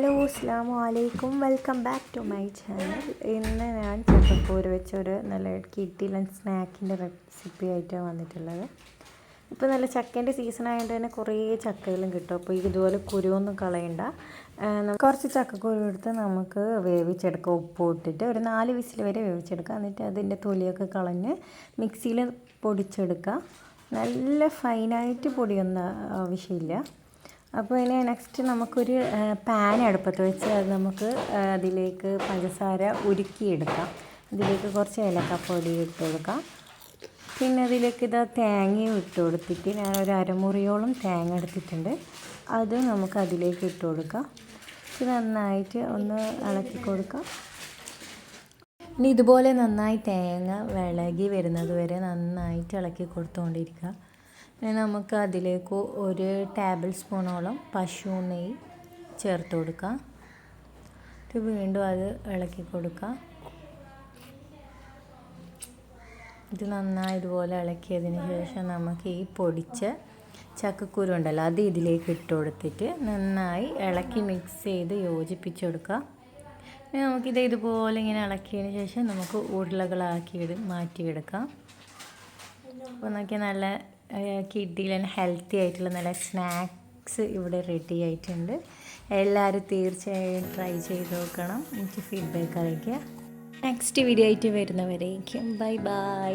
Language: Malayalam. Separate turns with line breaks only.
ഹലോ അസ്സാം വലൈക്കും welcome back to my channel ഇന്ന് ഞാൻ ചക്കക്കൂര് വെച്ചൊരു നല്ല കിട്ടിലൻ സ്നാക്കിന്റെ റെസിപ്പി ആയിട്ടാണ് വന്നിട്ടുള്ളത്. ഇപ്പോൾ നല്ല ചക്കേന്റെ സീസൺ ആയതുകൊണ്ട് തന്നെ കുറേ ചക്കകളും കിട്ടും. അപ്പോൾ ഇതുപോലെ കുരുവൊന്നും കളയണ്ട. കുറച്ച് ചക്കക്കുരു എടുത്ത് നമുക്ക് വേവിച്ചെടുക്കാം. ഉപ്പ് ഇട്ടിട്ട് ഒരു നാല് വിസിൽ വരെ വേവിച്ചെടുക്കുക എന്നിട്ട് അതിന്റെ തൊലിയൊക്കെ കളഞ്ഞ് മിക്സിയിൽ പൊടിച്ചെടുക്കുക നല്ല ഫൈനായിട്ട് പൊടിയൊന്നും ആവശ്യമില്ല. അപ്പോൾ ഇനി നെക്സ്റ്റ് നമുക്കൊരു പാൻ അടുപ്പത്ത് വെച്ച് അത് നമുക്ക് അതിലേക്ക് പഞ്ചസാര ഉരുക്കിയെടുക്കാം. അതിലേക്ക് കുറച്ച് ഏലക്കപ്പൊടി ഇട്ട് കൊടുക്കാം. പിന്നെ അതിലേക്ക് ഇതാ തേങ്ങയും ഇട്ട് കൊടുത്തിട്ട് ഞാൻ ഒരു അരമുറിയോളം തേങ്ങ എടുത്തിട്ടുണ്ട്. അത് നമുക്ക് അതിലേക്ക് ഇട്ട് കൊടുക്കാം. ഇത് നന്നായിട്ട് ഒന്ന് ഇളക്കി കൊടുക്കാം. ഇനി ഇതുപോലെ നന്നായി തേങ്ങ വിളകി വരുന്നത് വരെ നന്നായിട്ട് ഇളക്കി കൊടുത്തുകൊണ്ടിരിക്കുക നമുക്ക് അതിലേക്ക് ഒരു ടേബിൾ സ്പൂണോളം പശു നെയ്യ് ചേർത്ത് കൊടുക്കാം. ഇത് വീണ്ടും അത് ഇളക്കി കൊടുക്കാം. ഇത് നന്നായി ഇതുപോലെ ഇളക്കിയതിന് ശേഷം നമുക്ക് ഈ പൊടിച്ച ചക്കക്കുരു ഉണ്ടല്ലോ അത് ഇതിലേക്ക് ഇട്ട് കൊടുത്തിട്ട് നന്നായി ഇളക്കി മിക്സ് ചെയ്ത് യോജിപ്പിച്ചെടുക്കാം ഇനി നമുക്കിത് ഇതുപോലെ ഇങ്ങനെ ഇളക്കിയതിന് ശേഷം നമുക്ക് ഉരുളകളാക്കി മാറ്റിയെടുക്കാം. അപ്പോൾ നോക്കിയാൽ നല്ല കിഡിലൻ ഹെൽത്തി ആയിട്ടുള്ള നല്ല സ്നാക്സ് ഇവിടെ റെഡി ആയിട്ടുണ്ട്. എല്ലാവരും തീർച്ചയായും ട്രൈ ചെയ്ത് നോക്കണം. എനിക്ക് ഫീഡ്ബാക്ക് അറിയിക്കുക. നെക്സ്റ്റ് വീഡിയോ ആയിട്ട് വരുന്നവരേക്കും. Bye bye